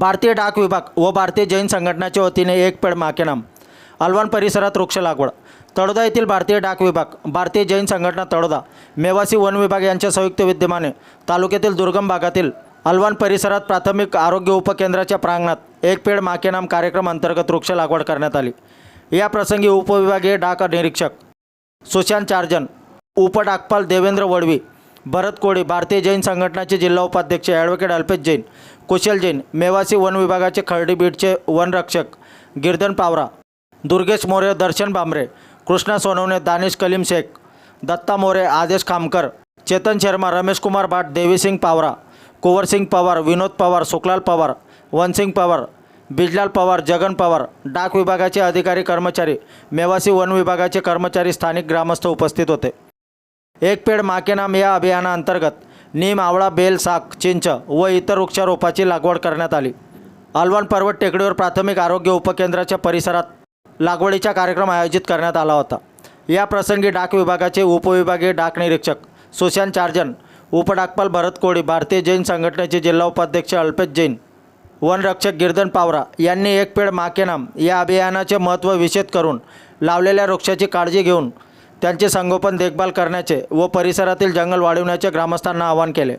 भारतीय डाक विभाग व भारतीय जैन संघटनाच्या वतीने एक पेड माकेनाम अलवान परिसरात वृक्ष लागवड. तळोदा येथील भारतीय डाक विभाग भारतीय जैन संघटना तळोदा मेवासी वन विभाग यांच्या संयुक्त विद्यमाने तालुक्यातील दुर्गम भागातील अलवान परिसरात प्राथमिक आरोग्य उपकेंद्राच्या प्रांगणात एक पेड माकेनाम कार्यक्रम अंतर्गत वृक्ष लागवड करण्यात आली. या प्रसंगी उपविभागीय डाक निरीक्षक सुशांत चार्जन उपडाकपाल देवेंद्र वडवी भरत कोळी भारतीय जैन संघटनाचे जिल्हा उपाध्यक्ष ॲडव्होकेट अल्पेश जैन कुशल जैन मेवासी वन विभागाचे खर्डी बीटचे वनरक्षक गिरधन पावरा दुर्गेश मोरे दर्शन बांबरे कृष्णा सोनवणे दानिश कलीम शेख दत्ता मोरे आदेश खामकर चेतन शर्मा रमेश कुमार भाट देवीसिंग पावरा कुंवरसिंग पवार विनोद पवार सुखलाल पवार वनसिंग पवार बिजलाल पवार जगन पवार डाक विभागाचे अधिकारी कर्मचारी मेवासी वन विभागाचे कर्मचारी स्थानिक ग्रामस्थ उपस्थित होते. एक पेड माके नाम या अभियानाअंतर्गत नीम आवळा बेल साख चिंच व इतर वृक्षारोपाची लागवड करण्यात आली. अलवान पर्वत टेकडीवर प्राथमिक आरोग्य उपकेंद्राच्या परिसरात लागवडीचा कार्यक्रम आयोजित करण्यात आला होता. या प्रसंगी डाक विभागाचे उपविभागीय डाक निरीक्षक सुशांत चार्जन उपडाकपाल भरत कोळी भारतीय जैन संघटनेचे जिल्हा उपाध्यक्ष अल्पेश जैन वनरक्षक गिरधन पावरा यांनी एक पेड माकेनाम या अभियानाचे महत्त्व विशेष करून लावलेल्या वृक्षाची काळजी घेऊन त्यांचे संगोपन देखभाल करण्याचे व परिसरातील जंगल वाढविण्याचे ग्रामस्थांना आवाहन केले.